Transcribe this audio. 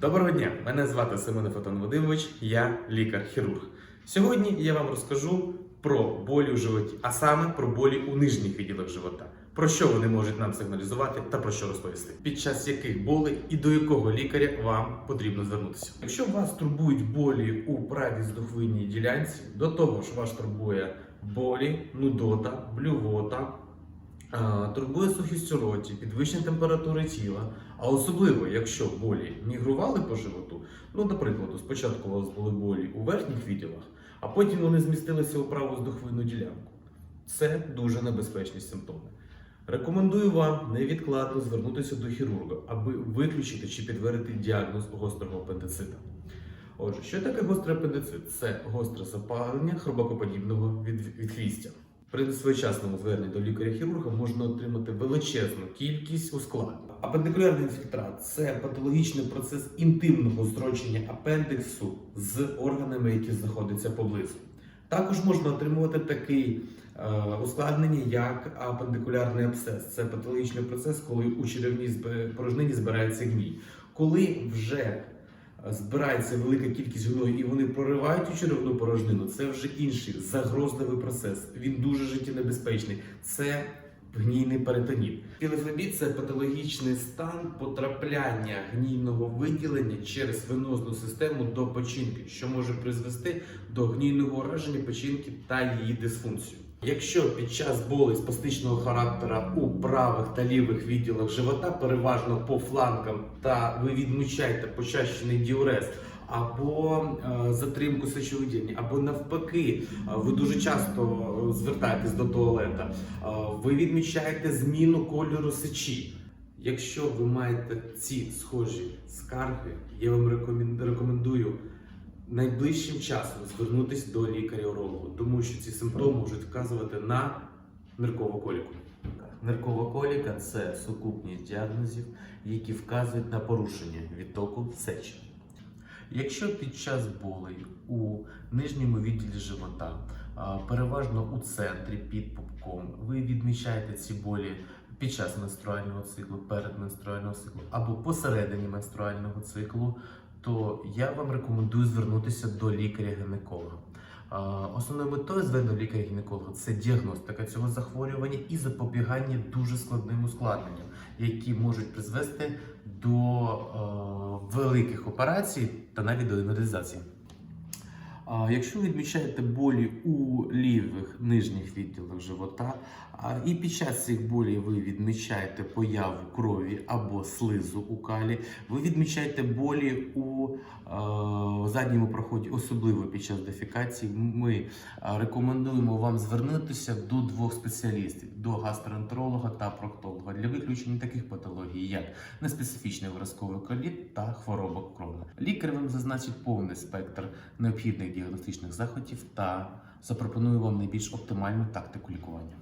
Доброго дня! Мене звати Семен Фотон Вадимович, я лікар-хірург. Сьогодні я вам розкажу про болі у животі, а саме про болі у нижніх відділах живота. Про що вони можуть нам сигналізувати та про що розповісти, під час яких болей і до якого лікаря вам потрібно звернутися. Якщо вас турбують болі у правій здохвинній ділянці, до того ж вас турбує болі, нудота, блювота, турбує сухість у роті, підвищення температури тіла, а особливо, якщо болі мігрували по животу, ну, наприклад, спочатку у вас були болі у верхніх відділах, а потім вони змістилися у праву здохвинну ділянку. Це дуже небезпечні симптоми. Рекомендую вам невідкладно звернутися до хірурга, аби виключити чи підтвердити діагноз гострого апендицита. Отже, що таке гострий апендицит? Це гостре запалення хробакоподібного від, відхвістя. При своєчасному зверненні до лікаря-хірурга можна отримати величезну кількість ускладнень. Апендикулярний інфільтрат це патологічний процес інтимного зрощення апендиксу з органами, які знаходяться поблизу. Також можна отримувати такий е, ускладнення, як апендикулярний абсцес. Це патологічний процес, коли у черевній порожнині збирається гній. Коли вже збирається велика кількість гною і вони проривають у черевну порожнину, це вже інший загрозливий процес. Він дуже життєнебезпечний. Це гнійний перитоніт. Пілефлебіт – це патологічний стан потрапляння гнійного виділення через венозну систему до печінки, що може призвести до гнійного ураження печінки та її дисфункцію. Якщо під час болей спастичного характера у правих та лівих відділах живота, переважно по фланкам, та ви відмічаєте почащений діурез або е, затримку сечовиділення, або навпаки, е, ви дуже часто е, звертаєтесь до туалета, ви відмічаєте зміну кольору сечі. Якщо ви маєте ці схожі скарги, я вам рекомендую найближчим часом звернутися до лікаря-уролога, тому що ці симптоми можуть вказувати на ниркову коліку. Ниркова коліка це сукупність діагнозів, які вказують на порушення відтоку сечі. Якщо під час болей у нижньому відділі живота, переважно у центрі під пупком, ви відмічаєте ці болі під час менструального циклу, перед менструального циклу або посередині менструального циклу, то я вам рекомендую звернутися до лікаря-гінеколога. Основною метою звернення лікаря-гінеколога це діагностика цього захворювання і запобігання дуже складним ускладненням, які можуть призвести до великих операцій та навіть до інвалідизації. Якщо ви відмічаєте болі у лівих нижніх відділах живота, і під час цих болей ви відмічаєте появу крові або слизу у калі, ви відмічаєте болі у е, задньому проході, особливо під час дефікації, ми рекомендуємо вам звернутися до двох спеціалістів: до гастроентеролога та проктолога для виключення таких патологій, як неспецифічний виразковий коліт та хвороба крона. Лікар вам зазначить повний спектр необхідних діагностичних заходів та запропоную вам найбільш оптимальну тактику лікування.